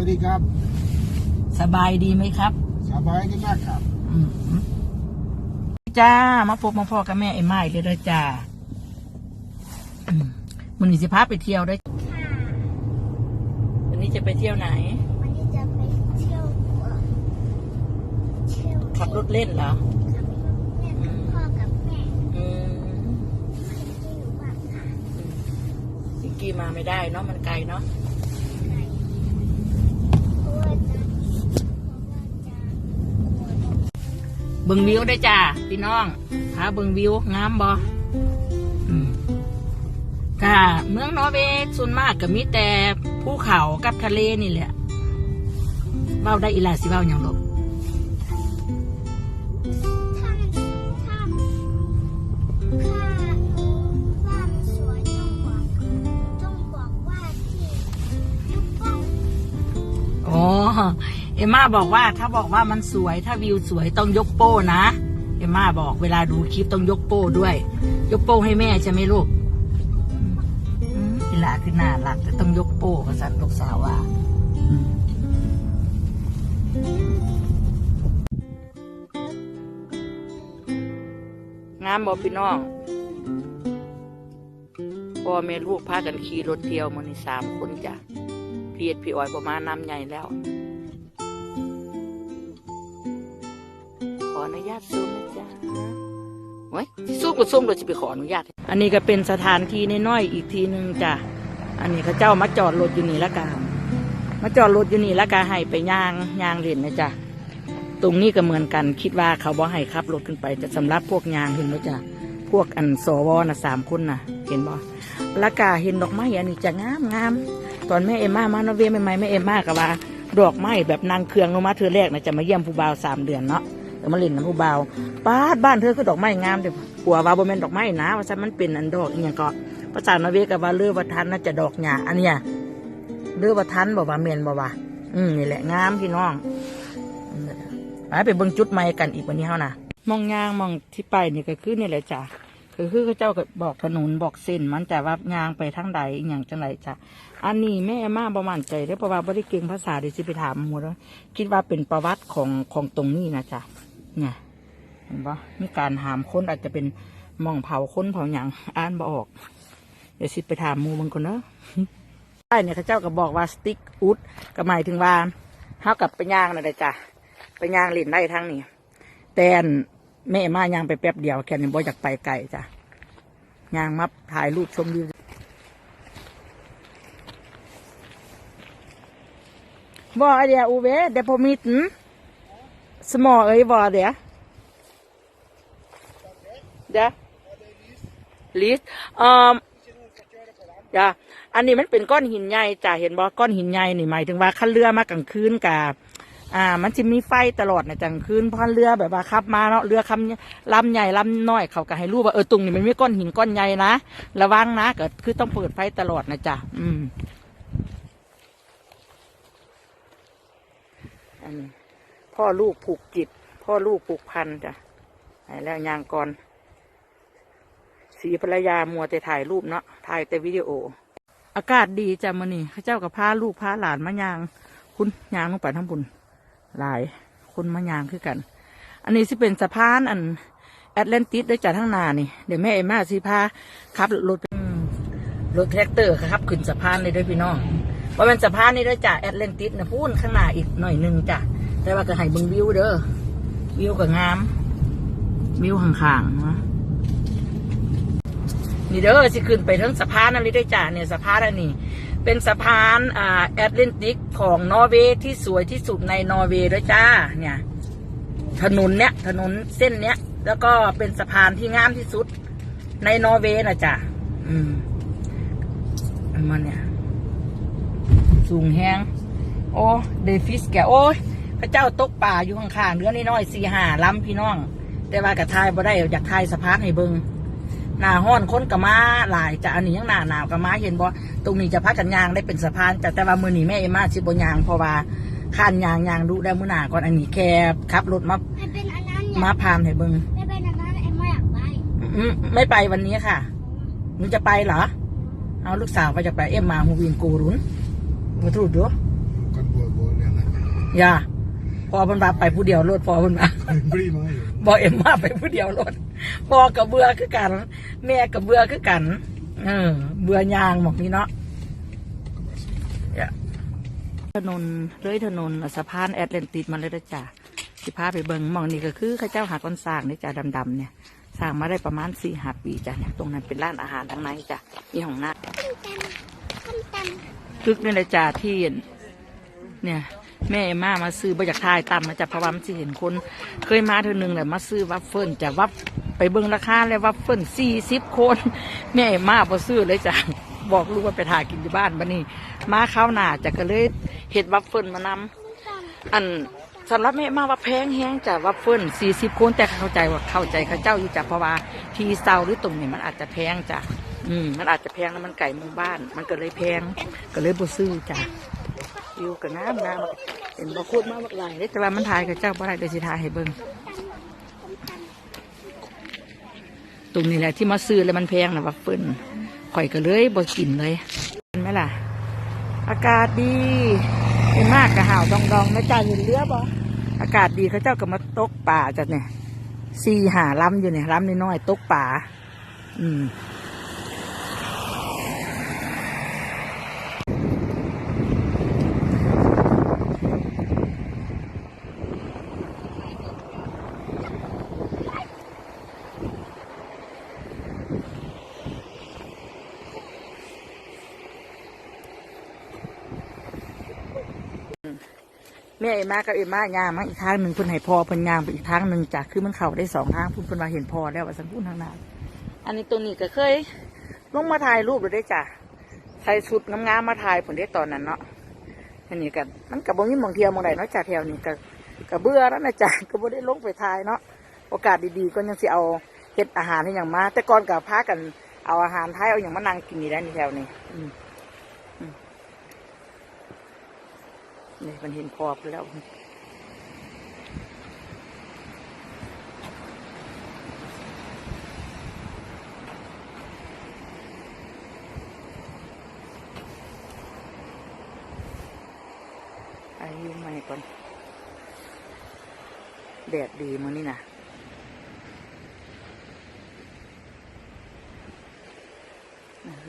วัสดีครับ สบายดีไหมครับ สบายดีมากครับอืมจ้า มาพบมาพ่อกับแม่ไอ้ไม้เลยเด้อจ้าอืมมันนี้จะพาไปเที่ยวได้อวันนี้จะไปเที่ยวไหน วันนี้จะไปเที่ยวเอ่อเที่ยวขับรถเล่นเหรอขับรถเล่นกับพ่อกับแม่อืมที่อยู่บ้านค่ะสิงกี้มาไม่ได้เนาะมันไกลเนาะ ใครเพราะว่าจะเพราะว่าจะกลัวลม เบิ่งวิวได้อจ้าพี่น้องพาเบิ่งวิวงามบ่อืมค่ะ เมืองนอร์เวย์ส่วนมากก็มีแต่ภูเขากับทะเลนี่แหละเว้าได้อีหลาสิเว้าหยังลูก เอมม่าบอกว่าถ้าบอกว่ามันสวยถ้าวิวสวยต้องยกโป้นะ เอมม่าบอกเวลาดูคลิปต้องยกโป้ด้วย ยกโป้ให้แม่ใช่ไหมลูกอีหลาคือน่ารักแต่ต้องยกโป้กับสัตว์ลูกสาวว่างามบอกพี่น้องพ่อแม่ลูกพากันขี่รถเที่ยวมันนี่สามคนจ้ะเพียดพี่อ้อยประมาณน้ำใหญ่แล้ว ออนุญาตซูมนะจ๊ะไว้ยซูมก็ซูมเราจะไปขออนุญาต อันนี้ก็เป็นสถานที่น้อยๆอีกทีหนึ่งจ้ะ อันนี้เขาเจ้ามาจอดรถอยู่นี่ละกันมาจอดรถอยู่นี่ละกันให้ไปย่างย่างเล่นนะจ๊ะ ตรงนี้ก็เหมือนกันคิดว่าเขาบ่ให้ขับรถขึ้นไปจะสำหรับพวกยางเห็นไหมจ๊ะ พวกอันสวนะสามคนนะเห็นบ่ละกาเห็นดอกไม้อันนี้จะงามงามตอนแม่เอ็มม่ามานอร์เวย์ใหม่ๆแม่เอ็มม่าก็ว่าดอกไม้แบบนางเครืองลงมาเธอแรกนะจะมาเยี่ยมผู้บ่าวสามเดือนเนาะ เดี๋ยวมาเล่นน้ำผู้เบาป้าบ้านเธอคือดอกไม้งามเดี๋ยวปัวว่าบ่แม่นดอกไม้นะว่าซะมันเป็นอันดอกอย่างก็ภาษาโนเวย์ก็ว่าเลือวัทันน่าจะดอกหญ้าอันเนี้ยเลือวัทันบอกว่าเมนบอกว่า อืมนี่แหละงามพี่น้องไปไปเบิ่งจุดใหม่กันอีกวันนี้เฮานะมองยางมองที่ไปนี่ก็คือนี่แหละจ้ะคือคือเขาเจ้าก็บอกถนนบอกเส้นมันแต่ว่ายางไปทางใดอย่างจังไรจ้ะอันนี้แม่มาประมาณใจได้เพราะว่าบ่ได้เก่งภาษาดี๋ยวสิไปถามหมดแล้วคิดว่าเป็นประวัติของของตรงนี้นะจ๊ะ เนี่ย เห็นปะมีการหามค้นอาจจะเป็นมองเผาค้นเผาหยังอ่านบ่ออก เดี๋ยวสิไปถามมูมันก่อนเนอะใช่เนี่ยเขาเจ้าก็บอกว่าสติ๊กอุดก็หมายถึงว่าเท่ากับไปย่างนั่นแหละจ้ะไปย่างเล่นได้ทั้งนี้แต่นแม่มาย่างไปแป๊บเดียวแค่นี้บ่อยากไปไกลจ้ะย่างมาถ่ายรูปชมวิวบ่เดียอูเวเดพมิตนสมอเอ้ยบ่เดี ยเดียลิสอ่าจ้ะอันนี้มันเป็นก้อนหินใหญ่จ้ะเห็นบ่ก้อนหินใหญ่นี่หมายถึงว่าขันเรือมากลางคืนกับอ่า มันจะมีไฟตลอดในะกลางคืนเพราะเรือแบบว่าขับมาเนาะเรือคำลำใหญ่ลำน้อยเขาก็ให้รู้ว่าเออตรงนี้มันมีก้อนหินก้อนใหญ่นะระวังนะก็คือต้องเปิดไฟตลอดนะจ๊ะอืมอันนี้ พ่อลูกผูกจิต พ่อลูกผูกพันจ้ะแล้วยางก่อนสีภรรยามัวแต่ถ่ายรูปเนาะถ่ายแต่วิดีโอ อากาศดีจ้ะมื่อนี้เข้าเจ้ากับพาลูกพาหลานมายาง คุณยางลงไปทั้งบุญหลายคนมายางคือกัน อันนี้สิเป็นสะพานอันแอตแลนติสด้วยจ้ะทั้งนานี่ เดี๋ยวแม่เอ็มมาสิพาขับรถรถแท็กเตอร์ครับขึ้นสะพานเลยด้วยพี่น้องว่าเป็นสะพานนี่ด้วยจ้ะแอตแลนติสนะพูนข้างหน้าอีกหน่อยนึงจ้ะ แต่ว่าก็ให้เบิ่งวิวเด้อ วิวก็งาม วิวห่างๆนะนี่เด้อสิขึ้นไปทั้งสะพานนั่นลยได้จ้าเนี่ยสะพานอันนี้เป็นสะพานอ่าแอตแลนติกของนอร์เวย์ที่สวยที่สุดในนอร์เวย์ด้วยจ้า เนี่ย ถนนเนี้ยถนนเส้นเนี้ยแล้วก็เป็นสะพานที่งามที่สุด ในนอร์เวย์นะจ้ะอืมมันเนี่ย สูงแห้งโอ้เดฟิสแกโอ้ย พระเจ้าตกป่าอยู่ข้างๆเรือน้อยๆสี่ห้าลำพี่น้อง แต่ว่ากระทายบ่ได้อยากทายสะพานให้เบิงหน้าห้อนคนกับมาหลายจะอันนี้ยังหน้าหนาวกับมาเห็นบ่ตรงนี้จะพักกันยางได้เป็นสะพานแต่แต่ว่ามือนี้แม่เอมาชิบยางเพราะว่าข้านยางยางดูได้มือหน้าก่อนอันนี้แค่ขับรถมาไม่เป็นอันนั้นอย่ามาพานให้เบิงไม่เป็นอันนั้นเอ็มไม่อยากไปอืมไม่ไปวันนี้ค่ะหนูจะไปเหรอเอาลูกสาวไปจะไปเอ็มมาฮูวินกูรุนมาถูดดู Kan buat อย่า พอเพิ่นว่าไปผู้เดียวรถพอเพิ่นว่า บรีมาอยู่บอกเอ็มมาไปผู้เดียวรถพอกับเบื่อคือกัน แม่กับเบื่อคือกัน เออ เบื่อยางหมอกนี้เนาะเนี่ยถนนเลยถนนสะพานแอตแลนติกมาเลยนะจ้ะสิพาไปเบิงหมองนี่ก็คือข้าเจ้าหาก้อนสร้างนี่จ้ะดำๆเนี่ยสร้างมาได้ประมาณสี่ห้าปีจ้ะเนี่ยตรงนั้นเป็นร้านอาหารทางในจ้ะมีห้องน้ำต้มตำต้มตคึกนี่เลยจ้าที่เนี่ย แม่มามาซื้อมาจากทายตามมาจากพราะว่ามันสิเห็นคน เคยมาเธอหนึ่งแหละมาซื้อวัฟเฟิลจะวัฟไปเบิ่งราคาแล้ววัฟเฟิลสี่สิบคนแม่มาพอซื้อเลยจ้ะบอกลูกว่าไปถ่ายกินที่บ้านบ้านี่มาข้าวหนาจะก็เลยเห็ดวัฟเฟิลมานำำตำอันสำหรับแม่มาว่าแพงแฮงจ้ะวัฟเฟิลสี่สิบคนแต่เข้าใจว่าเข้าใจเขาเจ้าอยู่จ้ะเพราะว่าทีเซาหรือตรงนี้มันอาจจะแพงจ้ะอืมมันอาจจะแพงแล้วมันไก่หมู่บ้าน มันก็เลยแพงก็เลยบ่ซื้อจ้ะ อยู่กับน้ำน้ำเห็นบ่คตรมากหลายเลยแต่ว่ามันถ่ายกับเจ้าบ่ได้เดี๋ยวสิถ่ายให้เบิ่งตรงนี้แหละที่มาซื้อแล้วมันแพงนะวัฟเฟิลข่อยก็เลยบ่กินเลยเห็นไหมล่ะ อากาศดีเห็นมากกะห่าวดองดองๆนะจ๊ะเห็นเรือบ่อากาศดีเขาเจ้าก็มาตกป่าจ้ะเนี่ยสี่หาล้ำอยู่เนี่ยล้ำน้อยๆตกป่า อืม แม่เอ็มากับเอ็มายางมาอีกทางหนึ่งเพิ่นให้พอเพิ่นยางไปอีกทางหนึ่งจ้ะคือมันเข้าได้สองทางเพิ่นเพิ่นว่าเห็นพอแล้วว่าสันพูนทางนั้นอันนี้ตัวนี้ก็เคยลงมาถ่ายรูปเลยได้จ้ะใส่ชุดงามๆมาถ่ายผลได้ตอนนั้นเนาะอันนี้ก็มันกับบ่มีหมองเทียวหมองใดเนาะจ้ะแถวนี้ก็ก็เบื่อแล้วนะจ๊ะก็บ่ได้ลงไปถ่ายเนาะโอกาสดีๆก็ยังสิเอาเฮ็ดอาหารให้อย่างมา แต่ก่อนกับพากันเอาอาหารไทยเอาอย่างมานั่งกินนี่ได้ในแถวนี้อืมอืม นี่มันเห็นพอบแล้วอายุใหม่ก่อนแดดดีมื้อนี้นะ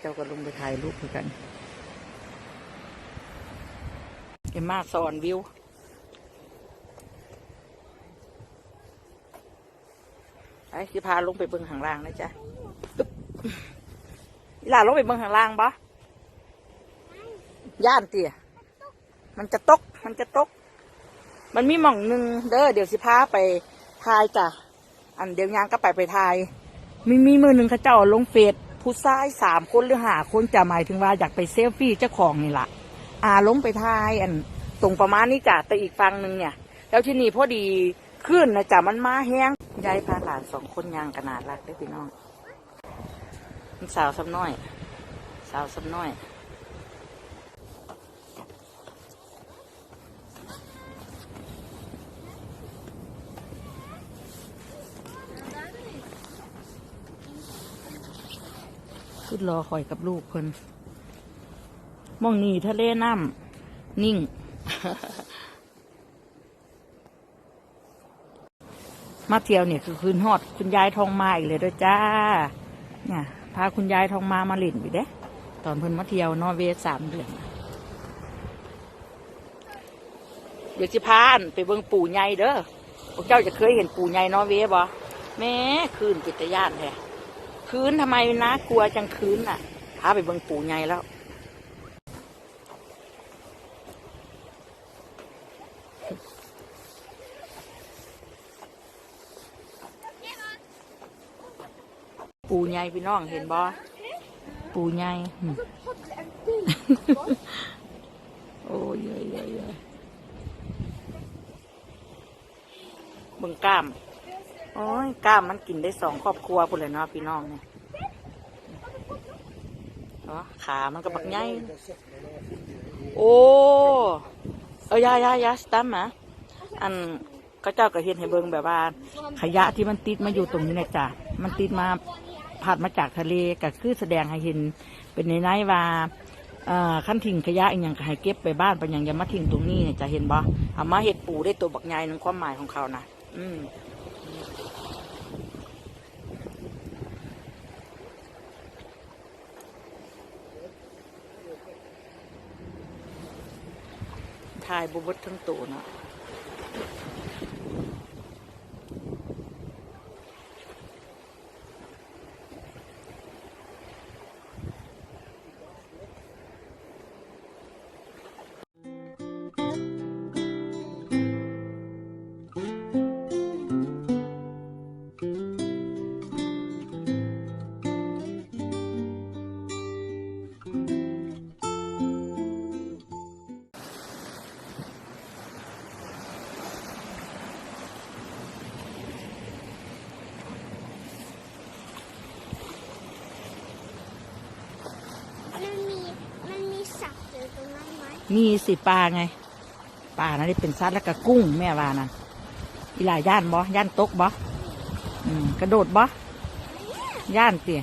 เจ้าก็ลงไปถ่ายรูปด้วยกัน เอ็ มาสอนวิว ไอ้คือพาลงไปเบิ่งข้างล่างนะจ๊ะหล่าลงไปเบิ่งข้างล่างปะย่านเตี่ยมันจะตก มันจะตก มันมีหม่องหนึ่งเด้อเดี๋ยวสิพาไปทายจ้ะ อันเดี๋ยวยางก็ไปไปทาย มีมีมือหนึ่งเขาเจ้าลงเฟซผู้ชายสามคนหรือหาคนจะหมายถึงว่าอยากไปเซลฟี่เจ้าของนี่ล่ะอ่าลงไปทายอัน ตรงประมาณนี้จ้ะแต่อีกฝั่งหนึ่งเนี่ย แล้วที่นี่พอดีขึ้นนะจ้ะมันมาแห้งยายพาหลานสองคนยางขนาดรักได้พี่น้องสาวซ้ำน้อย สาวซ้ำน้อยขึ้นรอคอยกับลูกเพิ่นมองนี่ทะเลน้ำนิ่ง มาเที่ยวเนี่ยคือคืนฮอดคุณยายทองมาอีกเลยด้วยจ้า เนี่ย พาคุณยายทองมามาหลินไปเด้ ตอนเพิ่นมาเที่ยวนอร์เวย์สามเดือนเดี๋ยวจิพานไปเบิ่งปู่ใหญ่เด้อพวกเจ้าจะเคยเห็นปู่ใหญ่นอร์เวย์บ่แม่คืนปิตยานแท้คืนทำไมนะกลัวจังคืนน่ะพาไปเบิ่งปู่ใหญ่แล้ว ปู่ใหญ่พี่น้องเห็นบ่ปู่ใหญ่อืมโอ้ยเยอะเยอะเยอะเบิ่งกล้าม โอ้ยกล้ามมันกินได้สองครอบครัวพุ่นเลยเนาะพี่น้องเนี่ยเนาะขา มันก็บักใหญ่โอ้เออยายายาสตัมมะอันก็เจ้าก็เห็นให้เบิ่งแบบว่า ขยะที่มันติดมาอยู่ตรงนี้นะจ้ะ มันติดมา ผ่านมาจากทะเลก็คือแสดงให้เห็นเป็นในไนว่าขั้นทิ้งขยะอีกอย่างให้เก็บไปบ้านไปอย่างอย่ามาทิ้งตรงนี้เนี่ยจะเห็นบ่เอามาเห็ดปูได้ตัวบักใหญ่นึงความหมายของเขานะอืมทายบุบดทั้งตัวเนาะ มมีสิปลาไงปลานะที่เป็นซัดแล้วก็กุ้งแม่ว่านะอีหลายย่านบ่ย่านตกบ่อืมกระโดดบ่ย่านเตี่ย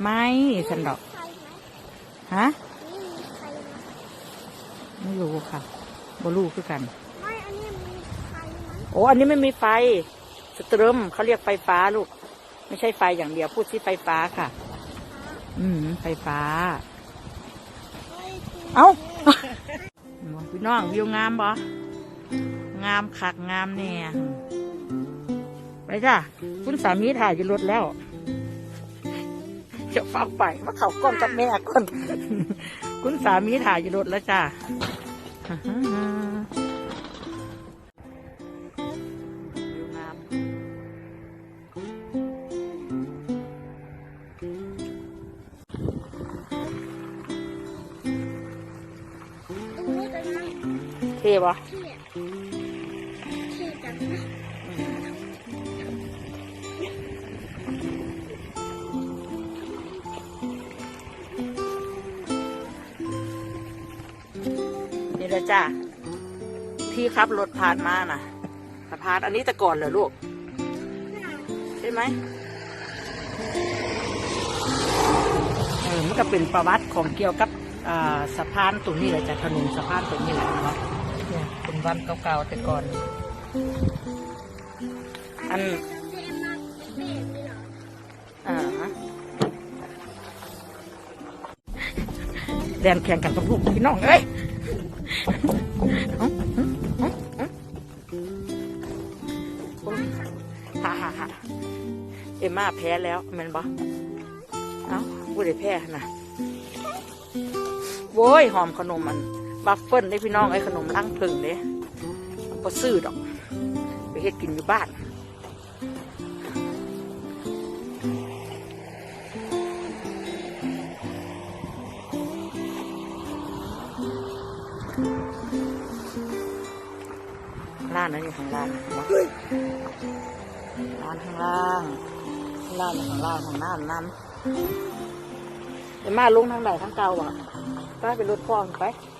ไม่สันดอกใครไหมฮะนี่มีใครไหมไม่รู้ค่ะบ่รู้คือกันไม่อันนี้มีใครไหมโอ้อันนี้ไม่มีไฟสเตรมเขาเรียกไฟฟ้าลูก ไม่ใช่ไฟอย่างเดียวพูดที่ไฟฟ้าค่ะ อืม ไฟฟ้า เอ้า พี่น้องวิวงามบ่งามคักงามแน่ไปจ้ะคุณสามีถ่ายอยู่รถแล้วจะฟังไปมาเขากล้องกับแม่ก่อนคุณสามีถ่ายอยู่รถแล้วจ้ะ่ปะนี่แหละจ้ะที่ขับรถผ่านมาน่ะสะพานอันนี้แต่ก่อนเหรอลูก ใช่ไหมเออมันก็เป็นประวัติของเกี่ยวกับสะพานตรงนี้แหละจ้ะถนนสะพานตรงนี้แหละเนาะ นวันเก่าๆแต่ก่อน อันอ่าแดนแข่งกันกับลูกพี่น้องเอ้ยเอาเอาเอาเอาโอ้ยฮ่าฮ่าฮ่าเอ็มมาแพ้แล้วแมันบอเอ้าผู้ใดแพ้นะโว้ยหอมขนมมัน บัฟเฟิลได้พี่น้องไอ้ขนมลังพึ่งเด้พอซื้อดอก ไปเฮ็ดกินอยู่บ้านร้านนั้นอยู่ข้างล่างวะร้านข้างล่างร้านอยู่ข้างล่างของน้ำน้ำเดี๋ยวมาลงทางไหนทางเก่าอะป้าไปรถพ่องไปไ